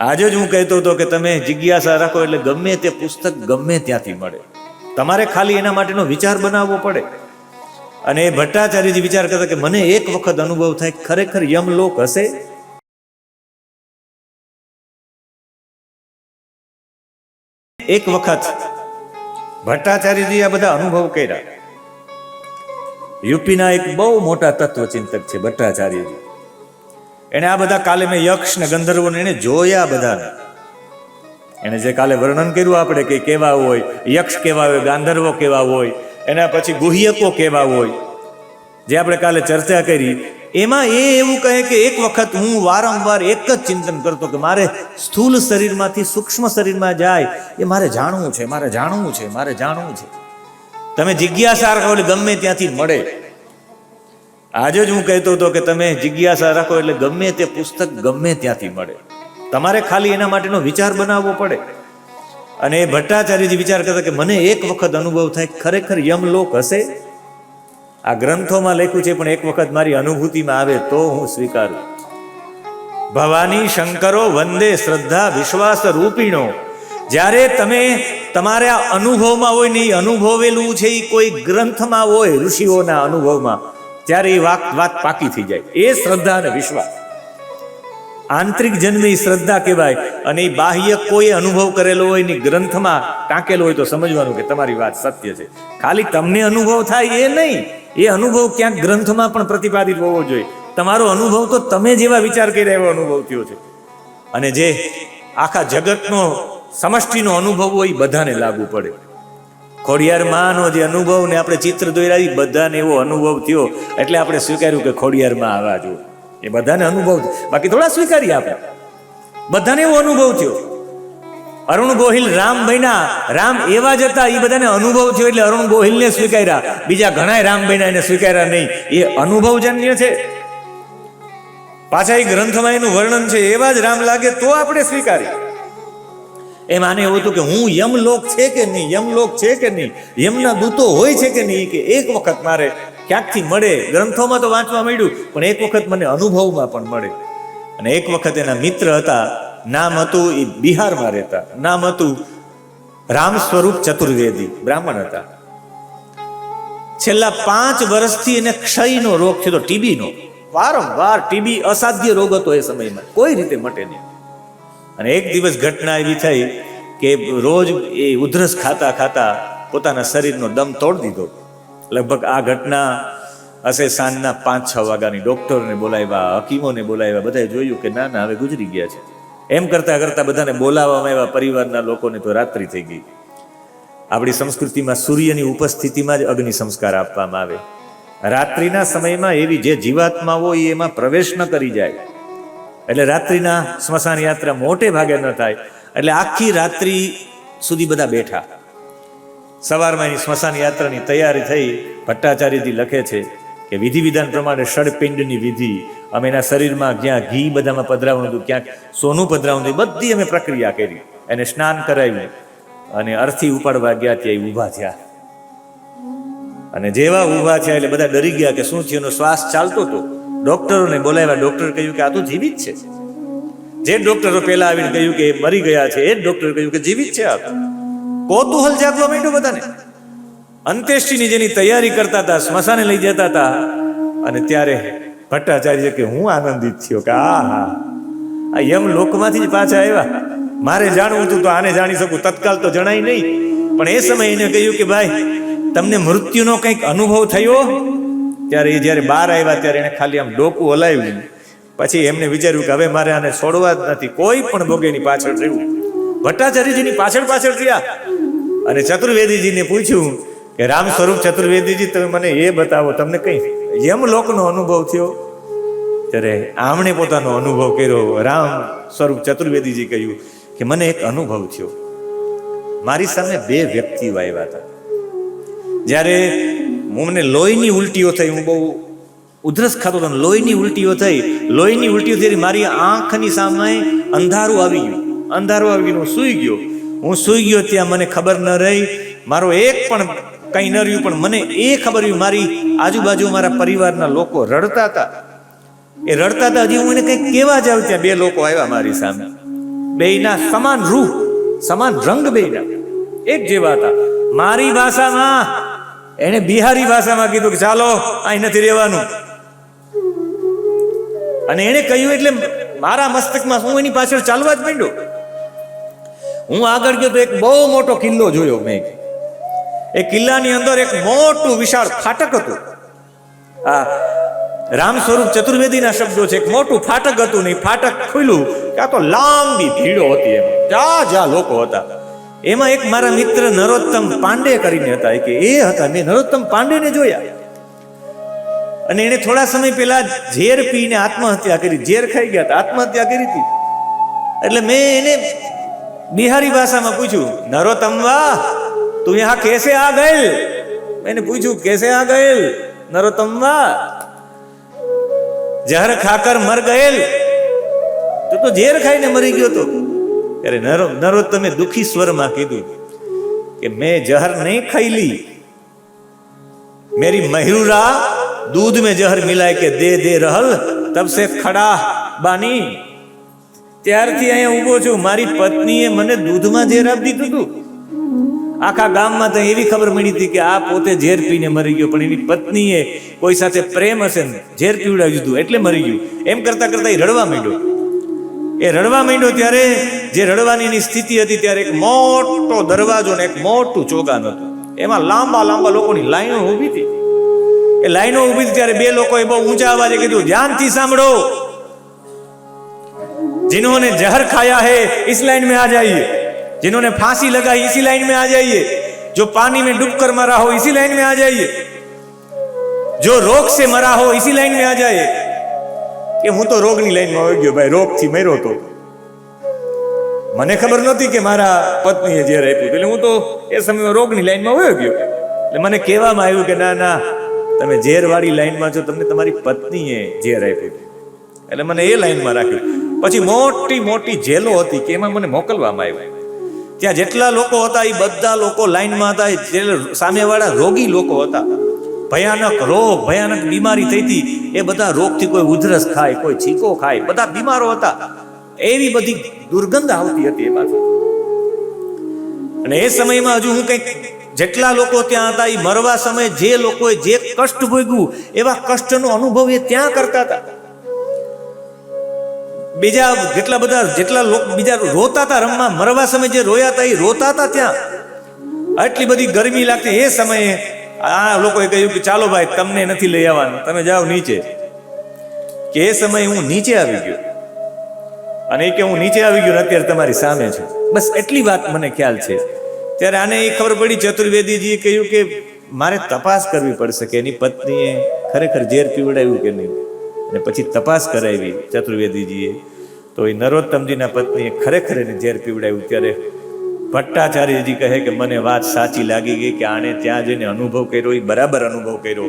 આજે જ હું કહેતો હતો કે તમે જિજ્ઞાસા રાખો એટલે ગમે તે પુસ્તક ગમે ત્યાંથી મળે. તમારે ખાલી એના માટેનો વિચાર બનાવવો પડે. અને એ ભટ્ટાચાર્યજી વિચાર કરતા કે મને એક વખત અનુભવ થાય, ખરેખર યમલોક હશે? એક વખત ભટ્ટાચાર્યજી આ બધા અનુભવ કર્યા. યુપીના એક બહુ મોટા તત્વચિંતક છે ભટ્ટાચાર્યજી. એને આ બધા કાલે મેં યક્ષ ને ગંધર્વોને એને જોયા બધાને. એને જે કાલે વર્ણન કર્યું આપણે કે કેવા હોય, યક્ષ કેવા હોય, ગાંધર્વો કેવા હોય, એના પછી ગુહ્યકો કેવા હોય, જે આપણે કાલે ચર્ચા કરી, એમાં એ એવું કહે કે એક વખત હું વારંવાર એક જ ચિંતન કરતો કે મારે સ્થૂલ શરીરમાંથી સૂક્ષ્મ શરીરમાં જાય, એ મારે જાણવું છે, મારે જાણવું છે, મારે જાણવું છે. તમે જિજ્ઞાસા રાખો એટલે ગમે ત્યાંથી મળે. આજે જ હું કહેતો હતો કે તમે જિજ્ઞાસા રાખો એટલે ગમે તે પુસ્તક ગમે ત્યાંથી મળે. તમારે ખાલી એના માટેનો વિચાર બનાવવો પડે. અને એ ભટ્ટાચાર્યજી વિચાર કરતા કે મને એક વખત અનુભવ થાય ખરેખર યમલોક હશે? આ ગ્રંથોમાં લખ્યું છે, પણ એક વખત મારી અનુભૂતિમાં આવે તો હું સ્વીકારું. ભવાની શંકરો વંદે શ્રદ્ધા વિશ્વાસ રૂપીણો. જ્યારે તમે તમારા અનુભવમાં હોય ને અનુભવેલું છે, એ કોઈ ગ્રંથમાં હોય ઋષિઓના અનુભવમાં ત્યારે એ વાત વાત પાકી થઈ જાય. એ શ્રદ્ધા અને વિશ્વાસ. આંતરિક જન્મી શ્રદ્ધા કહેવાય અને એ બાહ્ય કોઈ અનુભવ કરેલો હોય ને ગ્રંથમાં ટાંકેલો હોય તો સમજવાનું કે તમારી વાત સત્ય છે. ખાલી તમને અનુભવ થાય એ નહીં. એ અનુભવ ક્યાંક ગ્રંથમાં પણ પ્રતિપાદિત હોવો જોઈએ. તમારો અનુભવ તો તમે જેવા વિચાર કરી એવો અનુભવ થયો છે. અને જે આખા જગતનો સમષ્ટિનો અનુભવ હોય એ બધાને લાગુ પડે. ખોડિયાર માનો જે અનુભવ ને આપણે ચિત્ર દોર્યા બધાને એવો અનુભવ થયો. એટલે આપણે સ્વીકાર્યું કે ખોડિયારમાં આવા જો એ બધાને અનુભવ બાકી થોડા સ્વીકારીએ આપણે. બધાને એવો અનુભવ થયો. અરુણ ગોહિલ રામ બન્યા. રામ એવા જ હતા એ બધાને અનુભવ થયો એટલે અરુણ ગોહિલને સ્વીકાર્યા. બીજા ઘણાય રામ બન્યા એને સ્વીકાર્યા નહીં. એ અનુભવજન્ય છે. પાછા એ ગ્રંથમાં એનું વર્ણન છે, એવા જ રામ લાગે તો આપણે સ્વીકારીએ. એમ એવું હતું કે હું યમલોક છે કે નહીં? યમલોક છે કે નહીં? યમના દૂતો હોય છે કે નહીં? કે એક વખત મારે ક્યાંકથી મળે? ગ્રંથોમાં તો વાંચવા મળ્યું, પણ એક વખત મને અનુભવમાં પણ મળે. અને એક વખત એના મિત્ર હતા, નામ હતું એ બિહારમાં રહેતા. નામ હતું રામ સ્વરૂપ ચતુર્વેદી, બ્રાહ્મણ હતા. છેલ્લા પાંચ વર્ષથી એને ક્ષયનો રોગ થયો ટીબીનો. વારંવાર ટીબી અસાધ્ય રોગ હતો એ સમયમાં. કોઈ રીતે મટે નહીં. અને એક દિવસ ઘટના એવી થઈ કે રોજ એ ઉધરસ ખાતા ખાતા પોતાના શરીરનો દમ તોડી દીધો. લગભગ આ ઘટના હશે સાંજના પાંચ છ વાગ્યાની ડોક્ટરને બોલાવ્યા, હકીમોને બોલાવ્યા, બધાએ જોયું કે ના ના, હવે ગુજરી ગયા છે. એમ કરતા કરતા બધાને બોલાવવામાં આવ્યા, પરિવારના લોકોને તો રાત્રિ થઈ ગઈ. આપણી સંસ્કૃતિમાં સૂર્યની ઉપસ્થિતિમાં જ અગ્નિ સંસ્કાર આપવામાં આવે. રાત્રિના સમયમાં એવી જે જીવાત્મા હોય એમાં પ્રવેશ ન કરી જાય. એટલે રાત્રિના સ્મશાન યાત્રા મોટે ભાગે ન થાય. એટલે આખી રાત્રિ સુધી બધા બેઠા. સવારમાં એની સ્મશાન યાત્રાની તૈયારી થઈ, ભટ્ટાચાર્યજી લખે છે કે વિધિ વિધાન પ્રમાણે ષડપિંડની વિધિ. અમે એના શરીરમાં જ્યાં ઘી બધામાં પધરાવું હતું, ક્યાંક સોનું પધરાવવાનું હતું બધી અમે પ્રક્રિયા કરી. એને સ્નાન કરાવ્યું અને અર્થી ઉપાડવા ગયા ત્યાં ઊભા થયા. અને જેવા ઊભા થયા એટલે બધા ડરી ગયા કે શું થયું? શ્વાસ ચાલતો હતો. ડોક્ટરોને બોલાવ્યા. ડોક્ટર કહ્યું કે આ તો જીવિત છે. જે ડોક્ટરો પહેલા આવીને કહ્યું કે મરી ગયા છે, એ જ ડોક્ટરે કહ્યું કે જીવિત છે આ કૌતૂહલ જાગવા માંડ્યું બધાને. અંત્યેષ્ટિની જેની તૈયારી કરતા હતા, સ્મશાને લઈ જતા હતા, અને ત્યારે ભટ્ટાચાર્ય કે હું આનંદિત થયો કે આ હા. આ યમ લોકમાંથી જ પાછા આવ્યા. મારે જાણવું હતું તો આને જાણી શકું. તત્કાલ તો જણાય નહીં. પણ એ સમયે એને કહ્યું કે ભાઈ, તમને મૃત્યુનો કંઈક અનુભવ થયો? ત્યારે એ જ્યારે બહાર આવ્યા ત્યારે એને ખાલી આમ ડોકું હલાવ્યું. પછી એમને વિચાર્યું કે હવે મારે આને છોડવા જ નથી. કોઈ પણ ભોગેની પાછળ રહ્યું ભટ્ટાચાર્યજીની પાછળ પાછળ રહ્યા. અને ચતુર્વેદીજીને પૂછ્યું કે, રામ સ્વરૂપ ચતુર્વેદીજી, તમે મને એ બતાવો, તમને કઈ યમ લોકનો અનુભવ થયો? ત્યારે આમણે પોતાનો અનુભવ કર્યો. રામ સ્વરૂપ ચતુર્વેદીજી કહ્યું કે, મને એક અનુભવ થયો. મારી સામે બે વ્યક્તિઓ આવ્યા હતા. જ્યારે મને લોહીની ઉલટીઓ થઈ. હું બહુ ઉધરસ ખાતો હતો લોહીની ઉલટીઓ થઈ. લોહીની ઉલટીઓ થઈ મારી આંખની સામે અંધારું આવી ગયું. અંધારું આવી ગયું હું સૂઈ ગયો. હું સૂઈ ગયો ત્યાં મને ખબર ન રહી. મારો એક પણ કંઈ ન રહ્યું, પણ મને એ ખબર રહ્યું, મારી આજુબાજુ મારા પરિવારના લોકો રડતા હતા. એ રડતા હતા, હજી હું એને કંઈક કેવા જાવ ત્યાં બે લોકો આવ્યા મારી સામે. બેયના સમાન રૂપ સમાન રંગ બેયના. એક જેવા હતા. મારી ભાષામાં એણે બિહારી ભાષામાં કીધું કે ચાલો, અહીં નથી રહેવાનું. અને એણે કહ્યું એટલે મારા મસ્તકમાં હું એની પાછળ ચાલવા જ માંડ્યો. હું આગળ ગયો તો એક બહુ મોટો કિલ્લો જોયો મેં. એ કિલ્લાની અંદર એક મોટું વિશાળ ફાટક હતું. આ રામ સ્વરૂપ ચતુર્વેદીના શબ્દો છે, એક મોટું ફાટક હતું ને ફાટક ખુલ્યું કે તો લાંબી ભીડો હતી એમ. જ્યાં જ્યાં લોકો હતા. એમાં એક મારા મિત્ર નરોત્તમ પાંડે કરીને હતા. કે, એ હતા, મેં નરોત્તમ પાંડેને જોયા. અને એને થોડા સમય પહેલા ઝેર પીને આત્મહત્યા કરી. ઝેર ખાઈ ગયા હતા, આત્મહત્યા કરી હતી. એટલે મેં એને બિહારી ભાષામાં પૂછ્યું, નરોત્તમ વાહ, તું યહાં કેસે આ ગયેલ? એને પૂછ્યું, કેસે આ ગયેલ? નરોત્તમ વાહ. જહર ખાકર મર ગયેલ? તો તો ઝેર ખાઈને મરી ગયો તો. ત્યારે નરો નરોત્તમે દુઃખી સ્વરમાં કીધું કે મેં જહર નહીં ખાઈ લી. મેરી મહિરુરા દૂધ મેં જહર મિલાય કે દે દે રહલ, તબ ખડા બાની. ત્યારથી અહીંયા ઊભો છું. મારી પત્નીએ મને દૂધમાં ઝેર આપી દીધું. આખા ગામમાં તો એવી ખબર મળી હતી કે આ પોતે ઝેર પીને મરી ગયો, પણ એની પત્નીએ કોઈ સાથે પ્રેમ હશે ને, ઝેર પીવડાવી દીધું એટલે મરી ગયું. એમ કરતા કરતા એ રડવા માંડ્યો. એ રડવા માંડ્યો ત્યારે જે રડવાની એની સ્થિતિ હતી ત્યારે એક મોટો દરવાજો ને એક મોટું ચોગાન હતું એમાં લાંબા લાંબા લોકોની લાઈનો ઊભી હતી એ લાઈનો ઊભી હતી ત્યારે બે લોકોએ બહુ ઊંચા અવાજે કીધું ધ્યાનથી સાંભળો जिन्होंने जहर खाया है इस लाइन में आ जाइए जिन्होंने फांसी लगाई इसी लाइन में आ जाइए जो पानी में डूब कर मरा हो इसी लाइन में आ जाइए जो रोग से मरा हो इसी लाइन में आ जाइए કે હું તો રોગની લાઈનમાં આવી ગયો ભાઈ, રોગથી મર્યો તો. મને ખબર નહોતી કે મારા પત્નીએ ઝેર આપ્યું એટલે હું તો એ સમયમાં રોગની લાઈનમાં વયો ગયો. એટલે મને કહેવામાં આવ્યું કે, ના ના, તમે ઝેરવાળી લાઈનમાં છો, તમને તમારી પત્નીએ ઝેર આપ્યું એટલે મને એ લાઈનમાં રાખ્યું. પછી મોટી મોટી જેલો હતી કે એમાં મને મોકલવામાં આવ્યું. ત્યાં જેટલા લોકો હતા, એ બધા લોકો લાઈનમાં હતા સામેવાળા રોગી લોકો હતા. ભયાનક રોગ, ભયાનક બીમારી થઈ હતી એ બધા રોગથી કોઈ ઉધરસ ખાય, કોઈ છીકો ખાય. બધા બીમારો હતા. એવી બધી દુર્ગંધ આવતી હતી એમાંથી અને એ સમયમાં હજુ હું કંઈક જેટલા લોકો ત્યાં હતા, એ મરવા સમયે જે લોકોએ જે કષ્ટ ભોગ્યું, એવા કષ્ટનો અનુભવ એ ત્યાં કરતા હતા. બીજા જેટલા બધા, જેટલા લોકો, બીજા રોતા હતા રમવા, મરવા સમયે જે રોયા હતા, એ રોતા હતા ત્યાં. આટલી બધી ગરમી લાગતી. એ સમયે આ લોકોએ કહ્યું કે ચાલો ભાઈ, તમને નથી લઈ આવવાનું. તમે જાઓ નીચે. કે એ સમયે હું નીચે આવી ગયો. અને એ કે હું નીચે આવી ગયો અત્યારે તમારી સામે છું. બસ એટલી વાત મને ખ્યાલ છે. ત્યારે આને એ ખબર પડી, ચતુર્વેદીજીએ કહ્યું કે મારે તપાસ કરવી પડશે કે એની પત્નીએ ખરેખર ઝેર પીવડાવ્યું કે નહીં. અને પછી તપાસ કરાવી ચતુર્વેદીજીએ. તો એ નરોત્તમજીના પત્નીએ ખરેખર એને ઝેર પીવડાવ્યું. ત્યારે ભટ્ટાચાર્યજી કહે કે, મને વાત સાચી લાગી ગઈ કે આણે ત્યાં જઈને અનુભવ કર્યો, એ બરાબર અનુભવ કર્યો.